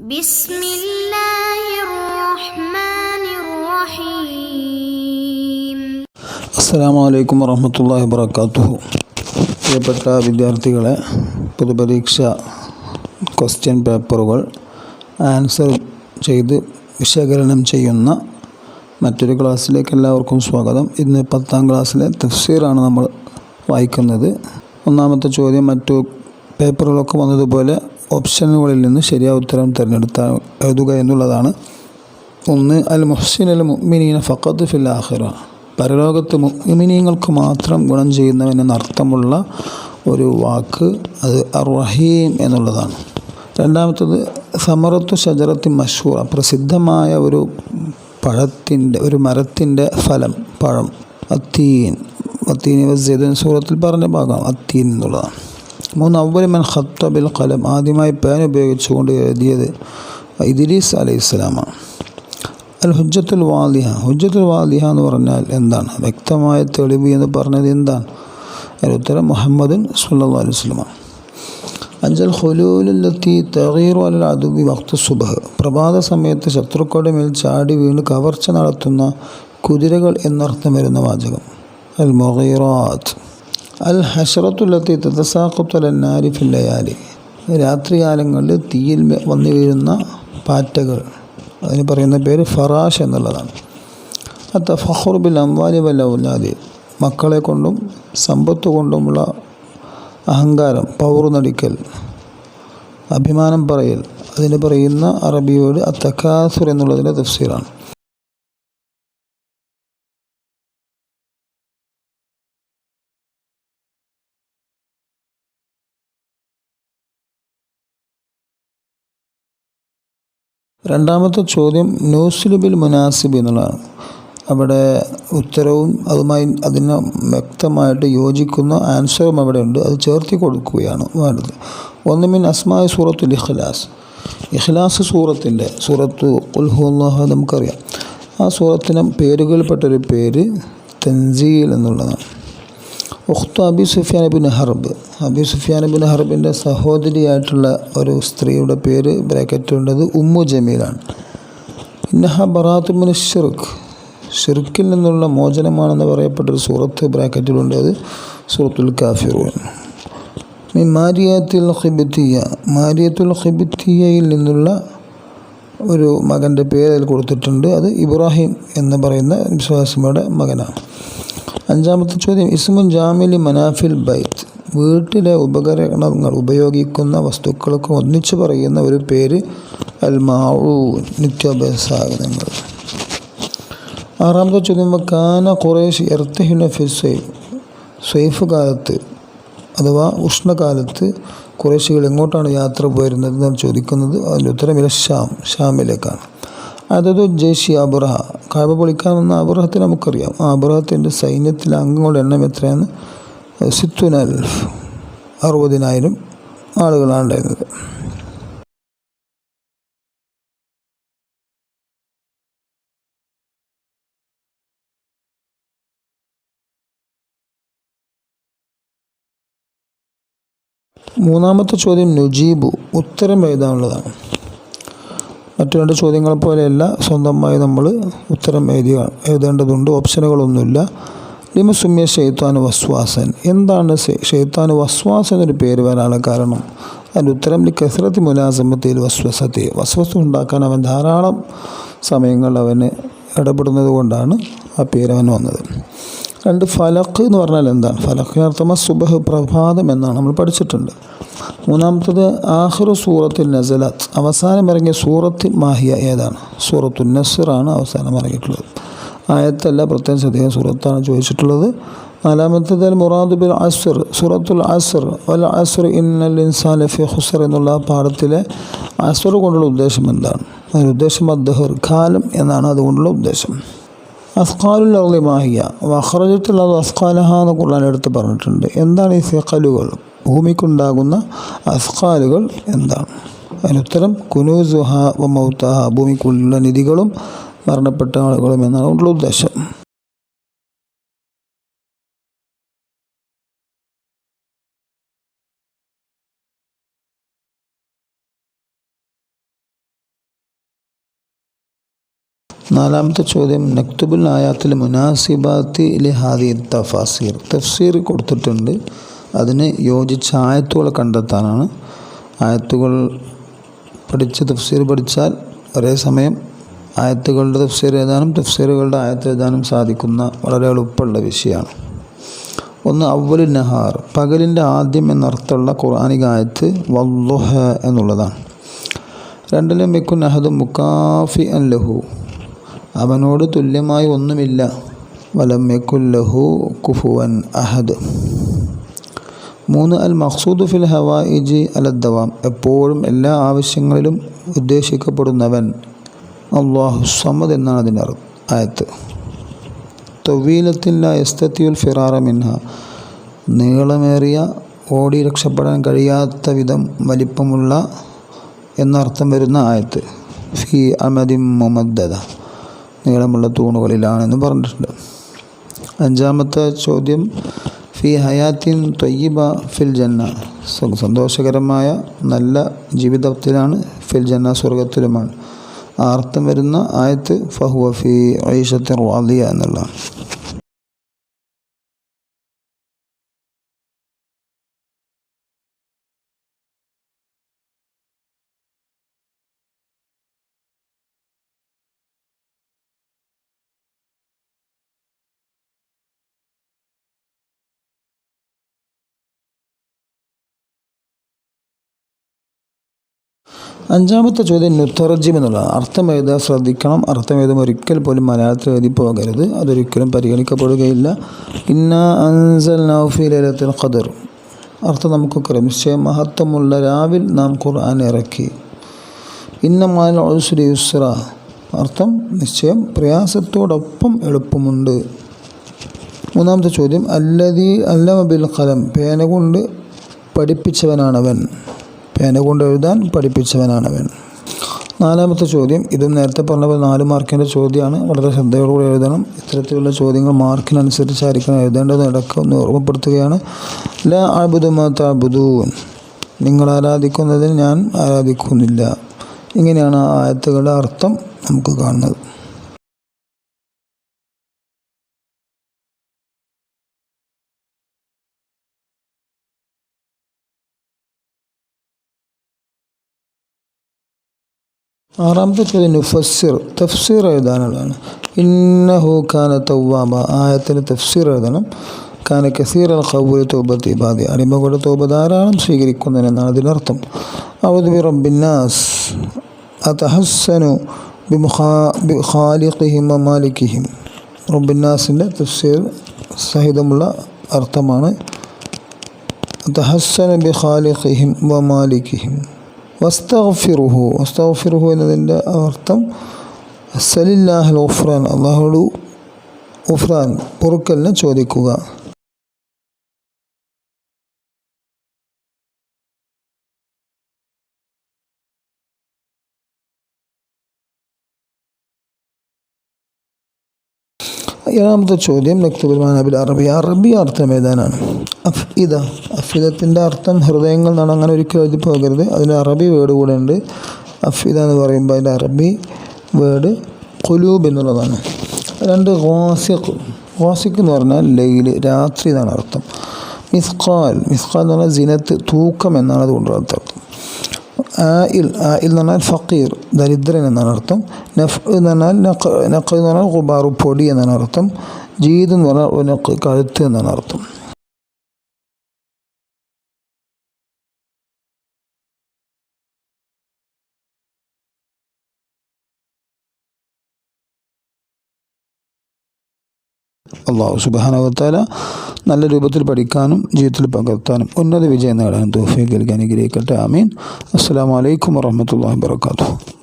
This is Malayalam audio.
بسم الله الرحمن الرحيم അസ്സാം വലൈക്കും വറഹമത്തല്ലാഹി വർക്കാത്തുഹു പ്രിയപ്പെട്ട വിദ്യാർത്ഥികളെ പൊതുപരീക്ഷ ക്വസ്റ്റ്യൻ പേപ്പറുകൾ ആൻസർ ചെയ്ത് വിശകലനം ചെയ്യുന്ന മറ്റൊരു ക്ലാസ്സിലേക്ക് എല്ലാവർക്കും സ്വാഗതം ഇന്ന് പത്താം ക്ലാസ്സിലെ തഫ്സീറാണ് നമ്മൾ വായിക്കുന്നത് ഒന്നാമത്തെ ചോദ്യം മറ്റു പേപ്പറുകളൊക്കെ വന്നതുപോലെ ഓപ്ഷനുകളിൽ നിന്ന് ശരിയായ ഉത്തരം തിരഞ്ഞെടുത്ത എഴുതുക എന്നുള്ളതാണ്. ഒന്ന് അൽ മുഹ്സിൻ അൽ മുഅ്മിനീന ഫഖത്ത് ഫിൽ ആഹിറ പരലോകത്ത് മുഅ്മിനീങ്ങൾക്ക് മാത്രം ഗുണം ചെയ്യുന്നവൻ എന്നർത്ഥമുള്ള ഒരു വാക്ക് അത് അർ റഹീം എന്നുള്ളതാണ്. രണ്ടാമത്തത് സമറത്തു ഷജറത്തി മഷൂറ പ്രസിദ്ധമായ ഒരു പഴത്തിന്റെ ഒരു മരത്തിന്റെ ഫലം പഴം അത്തീൻ. അത്തീൻ വസീദൻ സൂറത്തിൽ പറഞ്ഞ ഭാഗം അത്തീൻ എന്നുള്ളതാണ്. മൂന്ന് അവരമൻ ഖത്തബിൽ കലം ആദ്യമായി പേൻ ഉപയോഗിച്ചുകൊണ്ട് എഴുതിയത് ഇദ്രീസ് അലൈഹി അൽ ഹുജ്ജത്തുൽ വാദിഹ ഹുജ്ജത്തുൽ വാദിഹ എന്ന് പറഞ്ഞാൽ എന്താണ്? വ്യക്തമായ തെളിവ് എന്ന് പറഞ്ഞത് എന്താണ്? അതിന് ഉത്തരം മുഹമ്മദുൻ സുല്ലാ അലൈഹി അഞ്ചൽ ഹുലൂലുല്ലത്തി തെറീറു അൽ അതുബി വക്ത സുബഹ്. പ്രഭാത സമയത്ത് ശത്രുക്കളുടെ മേൽ ചാടി വീണ് കവർച്ച നടത്തുന്ന കുതിരകൾ എന്നർത്ഥം വരുന്ന വാചകം. അൽ മൊഹീറാത്ത് അൽ ഹഷറത്തുല്ലത്തി തതസാഖത്തുലന്നാരി ഫില്ലയാലി രാത്രികാലങ്ങളിൽ തീയിൽ വന്നു വീഴുന്ന പാറ്റകൾ അതിന് പറയുന്ന പേര് ഫറാഷ് എന്നുള്ളതാണ്. അത്ത ഫഹ്റു ബിൽ അംവാലി വല്ല ഉല്ലാദി മക്കളെ കൊണ്ടും സമ്പത്ത് കൊണ്ടുമുള്ള അഹങ്കാരം പൗർ നടിക്കൽ അഭിമാനം പറയൽ അതിന് പറയുന്ന അറബിയോട് അത്തക്കാസുർ എന്നുള്ളതിന്റെ തഫ്സീറാണ്. രണ്ടാമത്തെ ചോദ്യം ന്യൂസിൽ മുനാസിബ് എന്നുള്ളതാണ്. അവിടെ ഉത്തരവും അതുമായി അതിന് വ്യക്തമായിട്ട് യോജിക്കുന്ന ആൻസറും അവിടെ ഉണ്ട് അത് ചേർത്തി കൊടുക്കുകയാണ് വേണ്ടത്. ഒന്ന് മിൻ അസ്മായ സൂറത്തുൽ ഇഖ്ലാസ്. ഇഖ്ലാസ് സൂറത്തിന്റെ സൂറത്ത് ഉൽഹുല്ലാഹ് നമുക്കറിയാം. ആ സൂറത്തിന് പേരുകളിൽപ്പെട്ടൊരു പേര് തൻസീൽ എന്നുള്ളതാണ്. ഉഖ്തു Abi Sufyan bin Harb. Abi Sufyan bin ഹർബിന്റെ സഹോദരിയായിട്ടുള്ള ഒരു സ്ത്രീയുടെ പേര് ബ്രാക്കറ്റുള്ളത് ഉമ്മു ജമീലാണ്. ഇന്നഹ ബറാത്തുമിന് ഷിർക്ക് ഷിർക്കിൽ നിന്നുള്ള മോചനമാണെന്ന് പറയപ്പെട്ടൊരു സൂറത്ത് ബ്രാക്കറ്റിലുണ്ട് അത് സൂറത്തുൽ കാഫിറൂൻ. മാരിയത്തുൽ ഖിബിത്തിയ മാരിയത്തുൽ ഖിബിത്തിയയിൽ നിന്നുള്ള ഒരു മകന്റെ പേര് അതിൽ കൊടുത്തിട്ടുണ്ട്. അത് ഇബ്രാഹിം എന്ന് പറയുന്ന വിശ്വാസിമയുടെ മകനാണ്. അഞ്ചാമത്തെ ചോദ്യം ഇസ്മുൻ ജാമിലി മനാഫിൽ ബൈത്ത്. വീട്ടിലെ ഉപകരണങ്ങൾ ഉപയോഗിക്കുന്ന വസ്തുക്കൾക്ക് ഒന്നിച്ചു പറയുന്ന ഒരു പേര് അൽ മാവൂ ആറാമത്തെ ചോദ്യം കാന കുറേശ് എർത്തഹിന ഫിസൈഫ് സ്വൈഫ് കാലത്ത് അഥവാ ഉഷ്ണകാലത്ത് കുറേശികൾ എങ്ങോട്ടാണ് യാത്ര പോയിരുന്നത് എന്നാണ് ചോദിക്കുന്നത്. അതിന്റെ ഉത്തരം ഇല്ല ഷാം ഷാമിലേക്കാണ് അതായത് ജയ്ഷി അബുറഹ കാബ പൊളിക്കാൻ വന്ന അബുറഹത്തെ നമുക്കറിയാം. ആ അബുറഹത്തിന്റെ സൈന്യത്തിലെ അംഗങ്ങളുടെ എണ്ണം എത്രയാണ്? സിത്തുൻ അൽഫ് അറുപതിനായിരം ആളുകളാണ് ഉണ്ടായിരുന്നത്. മൂന്നാമത്തെ ചോദ്യം നുജീബു ഉത്തരം എഴുതാനുള്ളതാണ്. മറ്റു രണ്ട് ചോദ്യങ്ങളെ പോലെയല്ല. സ്വന്തമായി നമ്മൾ ഉത്തരം എഴുതിയ എഴുതേണ്ടതുണ്ട്. ഓപ്ഷനുകളൊന്നുമില്ല. ലിമസുമ്യ ഷെയ്ത്താൻ വസ്വാസൻ. എന്താണ് ഷെയ്ത്താൻ വസ്വാസൻ എന്നൊരു പേര് വരാനുള്ള കാരണം? അതിന്റെ ഉത്തരം കസരത്ത് മുലാസമത്തിൽ വസ്വസത്തെ വസ്വസ്ഥ ഉണ്ടാക്കാൻ അവൻ ധാരാളം സമയങ്ങൾ അവന് ഇടപെടുന്നത് കൊണ്ടാണ് ആ പേര് അവന് വന്നത്. രണ്ട് ഫലക്ക് എന്ന് പറഞ്ഞാൽ എന്താണ്? ഫലക്ക് അർത്ഥമ സുബഹ് പ്രഭാതം എന്നാണ് നമ്മൾ പഠിച്ചിട്ടുണ്ട്. മൂന്നാമത്തത് ആഹ്റു സൂറത്തുൽ നസലത്ത്. അവസാനം ഇറങ്ങിയ സൂറത്ത് മാഹിയ ഏതാണ്? സൂറത്തുൽ നസറാണ് അവസാനം ഇറങ്ങിയിട്ടുള്ളത്. ആയത്തല്ല പ്രത്യേകം ശ്രദ്ധിക്കുക സൂറത്താണ് ചോദിച്ചിട്ടുള്ളത്. നാലാമത്തത് അൽ മുറാദ് ബിൽ അസർ. സൂറത്തുൽ അസർ. വൽ അസർ ഇന്നൽ ഇൻസാൻ ലഫി ഹുസർ എന്നുള്ള പാഠത്തിലെ അസർ കൊണ്ടുള്ള ഉദ്ദേശം എന്താണ്? അതിന്റെ ഉദ്ദേശം അദ്ദഹർ കാലം എന്നാണ് അതുകൊണ്ടുള്ള ഉദ്ദേശം. അസ്കാലുൽ അർളി മാഹിയ വഖറജത്തുൽ അത് അസ്കാലഹ എന്ന് ഖുർആൻ എടുത്ത് പറഞ്ഞിട്ടുണ്ട്. എന്താണ് ഈ സിഖലുകൾ ഭൂമിക്കുണ്ടാകുന്ന അസ്കാലുകൾ എന്താണ്? അതിനുത്തരം കുനൂസുഹ വ മൗത്തഹ ഭൂമിക്കുള്ള നിധികളും മരണപ്പെട്ട ആളുകളും എന്നാണ് കൊണ്ടുള്ള ഉദ്ദേശം. നാലാമത്തെ ചോദ്യം നക്തുബുൽ ആയാത്തിൽ മുനാസിബാത്തി ലി ഹാദി തഫാസീർ. തഫ്സീർ കൊടുത്തിട്ടുണ്ട്. അതിന് യോജിച്ച ആയത്തുകൾ കണ്ടെത്താനാണ്. ആയത്തുകൾ പഠിച്ച് തഫ്സീർ പഠിച്ചാൽ ഒരേ സമയം ആയത്തുകളുടെ തഫ്സീർ എഴുതാനും തഫ്സീറുകളുടെ ആയത്ത് എഴുതാനും സാധിക്കുന്ന വളരെ എളുപ്പമുള്ള വിഷയമാണ്. ഒന്ന് അവലു നഹാർ. പകലിന്റെ ആദ്യം എന്നർത്ഥമുള്ള ഖുർആാനിക ആയത്ത് വല്ലുഹ എന്നുള്ളതാണ്. രണ്ടിലും വെക്കുൻ അഹദ് മുക്കാഫി അൻ ലഹു. അവനോട് തുല്യമായി ഒന്നുമില്ല. വലം യക്കുല്ലഹു കുഫുവൻ അഹദ്. മൂന്ന് അൽ മഖ്സൂദ് ഫിൽ ഹവായിജി അലദ്ദവാം. എപ്പോഴും എല്ലാ ആവശ്യങ്ങളിലും ഉദ്ദേശിക്കപ്പെടുന്നവൻ അള്ളാഹു സമദ് എന്നാണ് അതിന്റെ അർത്ഥം. ആയത്ത്. തൊവീലത്തില്ല എസ്തത്തിയുൽ ഫിറാറ മിൻഹ. നീളമേറിയ ഓടി രക്ഷപ്പെടാൻ കഴിയാത്ത വിധം വലിപ്പമുള്ള എന്നർത്ഥം വരുന്ന ആയത്ത്. ഫി അമദിം മുമദ്ദത നീളമുള്ള തൂണുകളിലാണെന്ന് പറഞ്ഞിട്ടുണ്ട്. അഞ്ചാമത്തെ ചോദ്യം ഫി ഹയാത്തിൻ തൊയ്യബ ഫിൽ ജന്ന സന്തോഷകരമായ നല്ല ജീവിതത്തിലാണ് ഫിൽ ജന്ന സ്വർഗത്തിലുമാണ് ആർത്തം വരുന്ന ആയത്ത് ഫഹുവ ഫി ഐഷത്തിൻ വാദിയ എന്നുള്ളതാണ് അഞ്ചാമത്തെ ചോദ്യം നുത്തർജിം എന്നുള്ള അർത്ഥം എഴുതാൻ ശ്രദ്ധിക്കണം. അർത്ഥം ഒരിക്കൽ പോലും മലയാളത്തിൽ എഴുതി പോകരുത്. അതൊരിക്കലും പരിഗണിക്കപ്പെടുകയില്ല. ഇന്ന അൻസൽ നൗഫി ലൈലത്തുൽ ഖദർ. അർത്ഥം അറിയാം. നിശ്ചയം മഹത്വമുള്ള രാവിൽ നാം ഖുർആൻ ഇറക്കി. ഇന്ന മാൽ ഒസുരി യുസ്ര. അർത്ഥം നിശ്ചയം പ്രയാസത്തോടൊപ്പം എളുപ്പമുണ്ട്. മൂന്നാമത്തെ ചോദ്യം. അല്ലതി അല്ലമ ബിൽ ഖലം. പേന കൊണ്ട് പഠിപ്പിച്ചവനാണവൻ. പേന കൊണ്ട് എഴുതാൻ അവൻ. നാലാമത്തെ ചോദ്യം. ഇതും നേരത്തെ പറഞ്ഞ പോലെ നാല് മാർക്കിന്റെ ചോദ്യമാണ്. വളരെ ശ്രദ്ധയോടുകൂടി എഴുതണം. ഇത്തരത്തിലുള്ള ചോദ്യങ്ങൾ മാർക്കിനനുസരിച്ചായിരിക്കണം എഴുതേണ്ടത്. ഇടയ്ക്ക് ഒന്ന് ഓർമ്മപ്പെടുത്തുകയാണ്. ല അബുദുമാ താബുദൂൻ. നിങ്ങൾ ആരാധിക്കുന്നതിന് ഞാൻ ആരാധിക്കുന്നില്ല. ഇങ്ങനെയാണ് ആയത്തുകളുടെ അർത്ഥം നമുക്ക് കാണുന്നത്. ആറാമത്തെ ചോദ്യം നുഫസ്സിർ തഫ്സീർ എഴുതാനുള്ളതാണ് ഇന്നഹു ഖാന തവ്വാബ ആയത്തിന് തഫ്സീർ എഴുതണം ഖാന കസീർ അൽ ഖബൂൽ തോബത്ത് ഇബാദി അടിമകളുടെ തോപ ധാരാളം സ്വീകരിക്കുന്നതിനെന്നാണ് അതിനർത്ഥം ഔദ് ബി റബ്ബിന്നാസ് അതഹസ്സനു ബിഖാലിഖിഹിം മാലിക്കിഹിം റബ്ബിന്നാസിൻ്റെ തഫ്സീർ സഹിതമുള്ള അർത്ഥമാണ് തഹസ്സനു ബിഖാലിഖിഹിം വ മാലിക്കിഹിം വസ്തഫിറുഹു വസ്തഫിറുഹു എന്നതിന്റെ അർത്ഥം സലില്ലാഹൽ ഉഫ്രാൻ അള്ളാഹുഡു ഉഫ്രാൻ പൊറുക്കലിനെ ചോദിക്കുക. ഏഴാമത്തെ ചോദ്യം നക്തുബുൽമാൻ അബിൽ അറബി അറബി അർത്ഥം ഏതാനാണ് അഫ് ഇത അഫിദത്തിന്റെ അർത്ഥം ഹൃദയങ്ങൾ എന്നാണ് അങ്ങനെ ഒരിക്കലും എഴുതി പോകരുത്. അതിന് അറബി വേർഡ് കൂടെ ഉണ്ട്. അഫിദ എന്ന് പറയുമ്പോൾ അതിന്റെ അറബി വേർഡ് കുലൂബ് എന്നുള്ളതാണ്. രണ്ട് ഗോസിഖ് ഗോസിഖ് എന്ന് പറഞ്ഞാൽ ലൈൽ രാത്രി എന്നാണ് അർത്ഥം. മിസ്ഖാൽ മിസ്ഖാൽ എന്ന് പറഞ്ഞാൽ ജിനത്ത് തൂക്കം എന്നാണ് അതുകൊണ്ട് അർത്ഥം ആയിൽ ആയിൽ എന്ന് പറഞ്ഞാൽ ഫക്കീർ ദരിദ്രൻ എന്നാണ് അർത്ഥം. നഫ് എന്ന് പറഞ്ഞാൽ നഖ് നഖ് എന്ന് പറഞ്ഞാൽ കുബാറു പൊടി എന്നാണ് അർത്ഥം. ജീദ് എന്ന് പറഞ്ഞാൽ കഴുത്ത് എന്നാണ് അർത്ഥം. അള്ളാഹു സുബാനവത്താല നല്ല രൂപത്തിൽ പഠിക്കാനും ജീവിതത്തിൽ പകർത്താനും ഉന്നത വിജയം നേടാനും തോഫിക്ക് അനുഗ്രഹിക്കട്ടെ. ആമീൻ. അസ്സാം വലൈക്കും വാഹമത്തല്ലാ വാബർക്കാത്തു